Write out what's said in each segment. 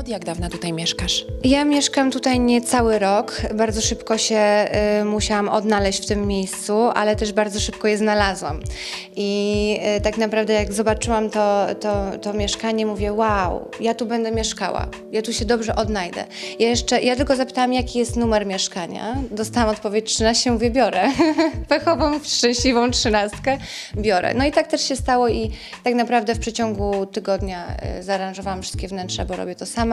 Od jak dawna tutaj mieszkasz? Ja mieszkam tutaj nie cały rok. Bardzo szybko się y, musiałam odnaleźć w tym miejscu, ale też bardzo szybko je znalazłam. I y, tak naprawdę jak zobaczyłam to, to, to mieszkanie, mówię, wow, ja tu będę mieszkała. Ja tu się dobrze odnajdę. Ja jeszcze, ja tylko zapytałam, jaki jest numer mieszkania. Dostałam odpowiedź 13, mówię, biorę. Pechową, szczęśliwą trzynastkę biorę. No i tak też się stało i tak naprawdę w przeciągu tygodnia y, zaaranżowałam wszystkie wnętrza, bo robię to sama.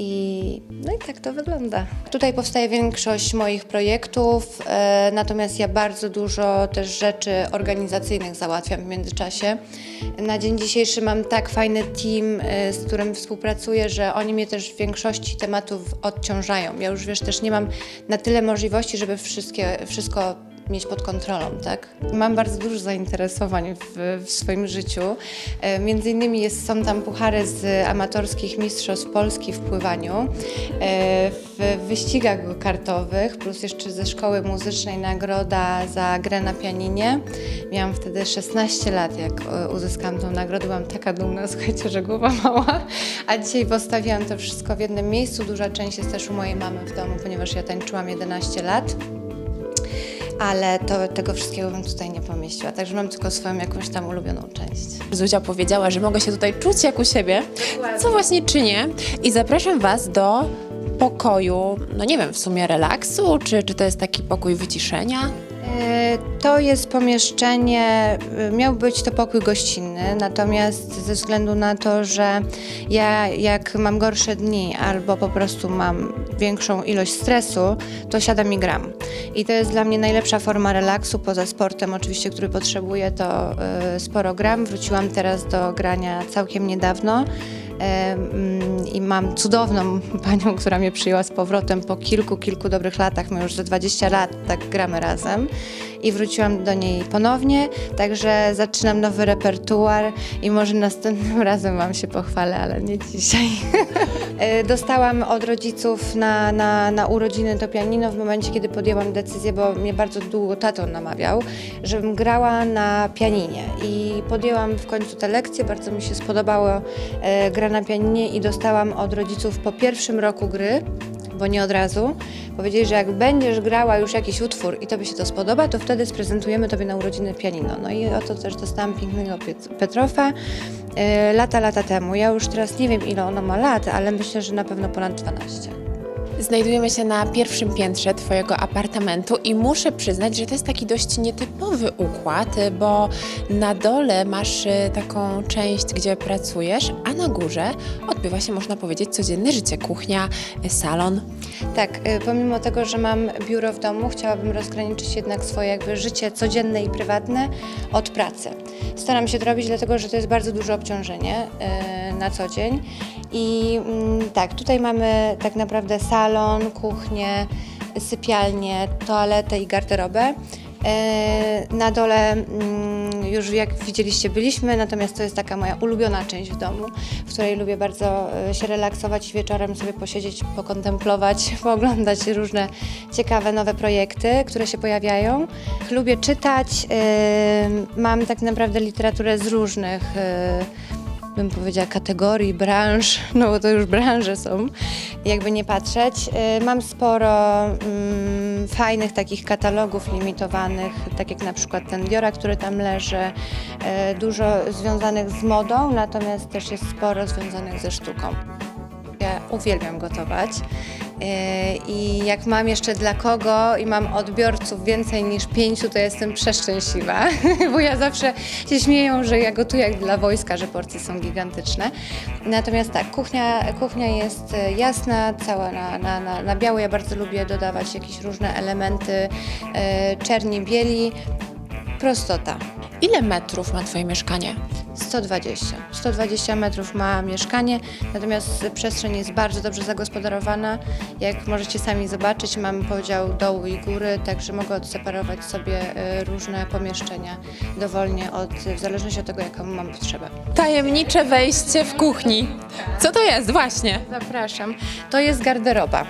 I, no i tak to wygląda. Tutaj powstaje większość moich projektów, e, natomiast ja bardzo dużo też rzeczy organizacyjnych załatwiam w międzyczasie. Na dzień dzisiejszy mam tak fajny team, e, z którym współpracuję, że oni mnie też w większości tematów odciążają. Ja już wiesz, też nie mam na tyle możliwości, żeby wszystkie, wszystko mieć pod kontrolą, tak? Mam bardzo dużo zainteresowań w, w swoim życiu. E, między innymi jest, są tam puchary z amatorskich mistrzostw Polski w pływaniu, e, w wyścigach kartowych, plus jeszcze ze szkoły muzycznej nagroda za grę na pianinie. Miałam wtedy 16 lat, jak e, uzyskałam tą nagrodę. Byłam taka dumna, słuchajcie, że głowa mała. A dzisiaj postawiłam to wszystko w jednym miejscu. Duża część jest też u mojej mamy w domu, ponieważ ja tańczyłam 11 lat ale to, tego wszystkiego bym tutaj nie pomieściła. Także mam tylko swoją jakąś tam ulubioną część. Zuzia powiedziała, że mogę się tutaj czuć jak u siebie, co właśnie czynię. I zapraszam Was do pokoju, no nie wiem, w sumie relaksu, czy, czy to jest taki pokój wyciszenia? E, To jest pomieszczenie, e, miał być to pokój gościnny, natomiast ze względu na to, że ja jak mam gorsze dni albo po prostu mam większą ilość stresu, to siadam i gram. I to jest dla mnie najlepsza forma relaksu, poza sportem oczywiście, który potrzebuję, to e, sporo gram. Wróciłam teraz do grania całkiem niedawno. Mm, I mam cudowną panią, która mnie przyjęła z powrotem po kilku, kilku dobrych latach. My już za 20 lat tak gramy razem. I wróciłam do niej ponownie, także zaczynam nowy repertuar i może następnym razem Wam się pochwalę, ale nie dzisiaj. E, Dostałam od rodziców na, na, na urodziny to pianino w momencie, kiedy podjęłam decyzję, bo mnie bardzo długo tato namawiał, żebym grała na pianinie. I podjęłam w końcu te lekcje, bardzo mi się spodobało e, gra na pianinie i dostałam od rodziców po pierwszym roku gry, bo nie od razu. Powiedzieli, że jak będziesz grała już jakiś utwór i tobie się to spodoba, to wtedy sprezentujemy tobie na urodziny pianino. No i oto też dostałam pięknego Petrofa e, lata, lata temu. Ja już teraz nie wiem, ile ono ma lat, ale myślę, że na pewno ponad 12. Znajdujemy się na pierwszym piętrze Twojego apartamentu i muszę przyznać, że to jest taki dość nietypowy układ, bo na dole masz y, taką część, gdzie pracujesz, a na górze odbywa się, można powiedzieć, codzienne życie. Kuchnia, y, salon. Tak, y, pomimo tego, że mam biuro w domu, chciałabym rozgraniczyć jednak swoje jakby życie codzienne i prywatne od pracy. Staram się to robić, dlatego że to jest bardzo duże obciążenie na co dzień. I mm, tak, tutaj mamy tak naprawdę salon, kuchnię, sypialnię, toaletę i garderobę. E, Na dole mm, już jak widzieliście byliśmy, natomiast to jest taka moja ulubiona część w domu, w której lubię bardzo e, się relaksować i wieczorem sobie posiedzieć, pokontemplować, pooglądać różne ciekawe nowe projekty, które się pojawiają. Lubię czytać, e, mam tak naprawdę literaturę z różnych bym powiedziała, kategorii, branż, no bo to już branże są, jakby nie patrzeć. Y, Mam sporo mm, fajnych takich katalogów limitowanych, tak jak na przykład ten Diora, który tam leży, y, dużo związanych z modą, natomiast też jest sporo związanych ze sztuką. Ja uwielbiam gotować i jak mam jeszcze dla kogo i mam odbiorców więcej niż pięciu, to jestem przeszczęśliwa, bo ja zawsze się śmieją, że ja gotuję jak dla wojska, że porcje są gigantyczne. Natomiast tak, kuchnia, kuchnia jest e, jasna, cała na, na, na, na biało. Ja bardzo lubię dodawać jakieś różne elementy e, czerni, bieli. Prostota. Ile metrów ma Twoje mieszkanie? 120. 120 metrów ma mieszkanie, natomiast przestrzeń jest bardzo dobrze zagospodarowana. Jak możecie sami zobaczyć, mam podział dołu i góry, także mogę odseparować sobie e, różne pomieszczenia dowolnie, od, w zależności od tego, jaką mam potrzebę. Tajemnicze wejście w kuchni. Co to jest właśnie? Zapraszam. To jest garderoba.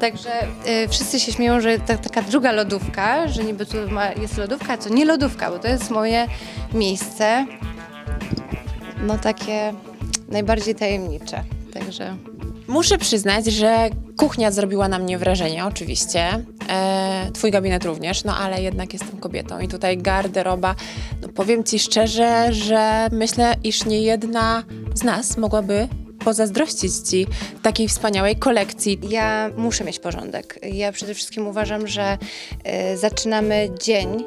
Także y, wszyscy się śmieją, że ta, taka druga lodówka, że niby tu ma, jest lodówka, a to nie lodówka, bo to jest moje miejsce, no takie najbardziej tajemnicze. Także Muszę przyznać, że kuchnia zrobiła na mnie wrażenie, oczywiście. E, twój gabinet również, no ale jednak jestem kobietą i tutaj garderoba. No powiem ci szczerze, że myślę, iż nie jedna z nas mogłaby pozazdrościć ci takiej wspaniałej kolekcji. Ja muszę mieć porządek. Ja przede wszystkim uważam, że e, zaczynamy dzień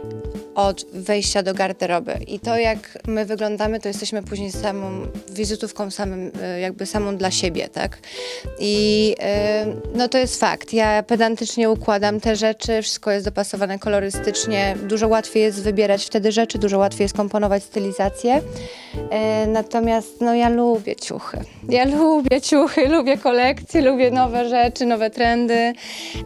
od wejścia do garderoby i to jak my wyglądamy, to jesteśmy później samą wizytówką samym, e, jakby samą dla siebie, tak? I e, no to jest fakt. Ja pedantycznie układam te rzeczy, wszystko jest dopasowane kolorystycznie, dużo łatwiej jest wybierać wtedy rzeczy, dużo łatwiej jest komponować stylizację. E, Natomiast no ja lubię ciuchy. Ja lubię ciuchy, lubię kolekcje, lubię nowe rzeczy, nowe trendy,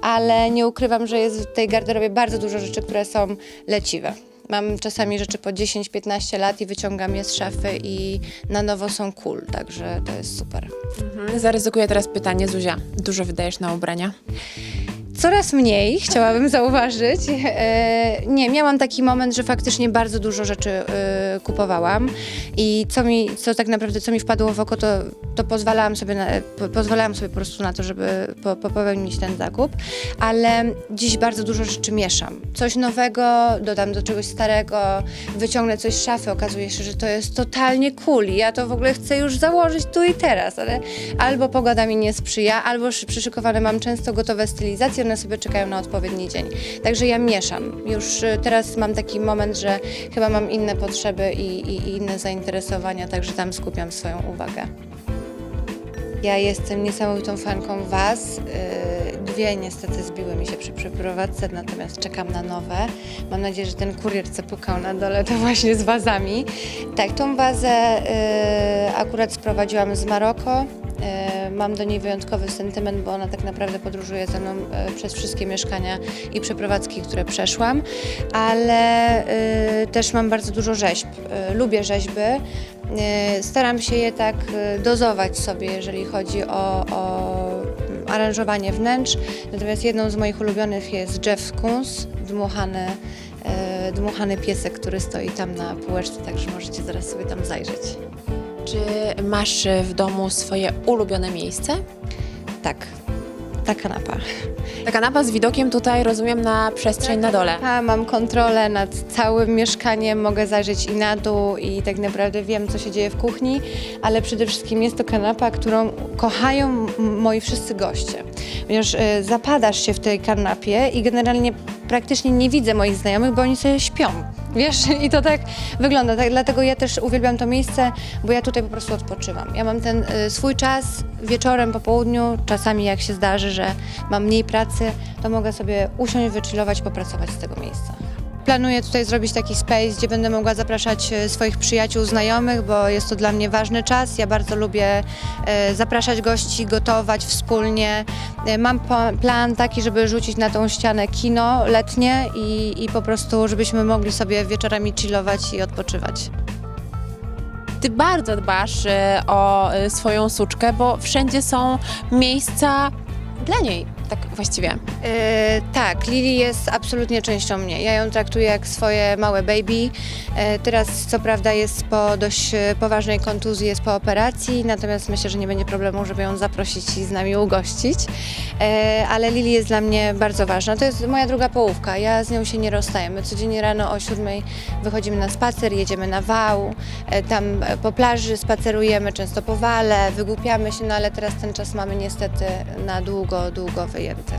ale nie ukrywam, że jest w tej garderobie bardzo dużo rzeczy, które są leciwe. Mam czasami rzeczy po 10-15 lat i wyciągam je z szafy i na nowo są cool, także to jest super. Mhm. Zaryzykuję teraz pytanie, Zuzia. Dużo wydajesz na ubrania? Coraz mniej, chciałabym zauważyć. E, nie, miałam taki moment, że faktycznie bardzo dużo rzeczy e, kupowałam i co mi, co tak naprawdę, co mi wpadło w oko, to, to pozwalałam, sobie na, po, pozwalałam sobie po prostu na to, żeby po, popełnić ten zakup, ale dziś bardzo dużo rzeczy mieszam. Coś nowego, dodam do czegoś starego, wyciągnę coś z szafy, okazuje się, że to jest totalnie cool ja to w ogóle chcę już założyć tu i teraz, ale albo pogoda mi nie sprzyja, albo szy- przyszykowane mam często gotowe stylizacje, one sobie czekają na odpowiedni dzień. Także ja mieszam. Już y, teraz mam taki moment, że chyba mam inne potrzeby i, i, i inne zainteresowania, także tam skupiam swoją uwagę. Ja jestem niesamowitą fanką Was. Yy, Dwie niestety zbiły mi się przy przeprowadzce, natomiast czekam na nowe. Mam nadzieję, że ten kurier, co pukał na dole, to właśnie z wazami. Tak, tą wazę yy, akurat sprowadziłam z Maroko. Mam do niej wyjątkowy sentyment, bo ona tak naprawdę podróżuje ze mną yy, przez wszystkie mieszkania i przeprowadzki, które przeszłam, ale yy, też mam bardzo dużo rzeźb. Yy, Lubię rzeźby. Staram się je tak dozować sobie, jeżeli chodzi o, o mm, aranżowanie wnętrz. Natomiast jedną z moich ulubionych jest Jeff Koons, dmuchany, dmuchany piesek, który stoi tam na półeczce, także możecie zaraz sobie tam zajrzeć. Czy masz w domu swoje ulubione miejsce? Tak, ta kanapa. Ta kanapa z widokiem tutaj, rozumiem, na przestrzeń na dole. A, mam kontrolę nad całym mieszkaniem, mogę zajrzeć i na dół i tak naprawdę wiem, co się dzieje w kuchni, ale przede wszystkim jest to kanapa, którą kochają m- moi wszyscy goście. Ponieważ y, zapadasz się w tej kanapie i generalnie praktycznie nie widzę moich znajomych, bo oni sobie śpią. Wiesz, i to tak wygląda. Tak, dlatego ja też uwielbiam to miejsce, bo ja tutaj po prostu odpoczywam. Ja mam ten y, swój czas wieczorem, po południu, czasami jak się zdarzy, że mam mniej pracy, to mogę sobie usiąść, wychillować, popracować z tego miejsca. Planuję tutaj zrobić taki space, gdzie będę mogła zapraszać e, swoich przyjaciół, znajomych, bo jest to dla mnie ważny czas. Ja bardzo lubię e, zapraszać gości, gotować wspólnie. E, Mam plan taki, żeby rzucić na tą ścianę kino letnie i, i po prostu, żebyśmy mogli sobie wieczorami chillować i odpoczywać. Ty bardzo dbasz o swoją suczkę, bo wszędzie są miejsca dla niej, tak właściwie. E, tak, Lili jest absolutnie częścią mnie. Ja ją traktuję jak swoje małe baby. E, teraz co prawda jest po dość e, poważnej kontuzji, jest po operacji, natomiast myślę, że nie będzie problemu, żeby ją zaprosić i z nami ugościć. E, ale Lili jest dla mnie bardzo ważna. To jest moja druga połówka. Ja z nią się nie rozstajemy. Codziennie rano o siódmej wychodzimy na spacer, jedziemy na wał, tam po plaży spacerujemy, często po wale, wygłupiamy się, no ale teraz ten czas mamy niestety na długo, długo wyjęty.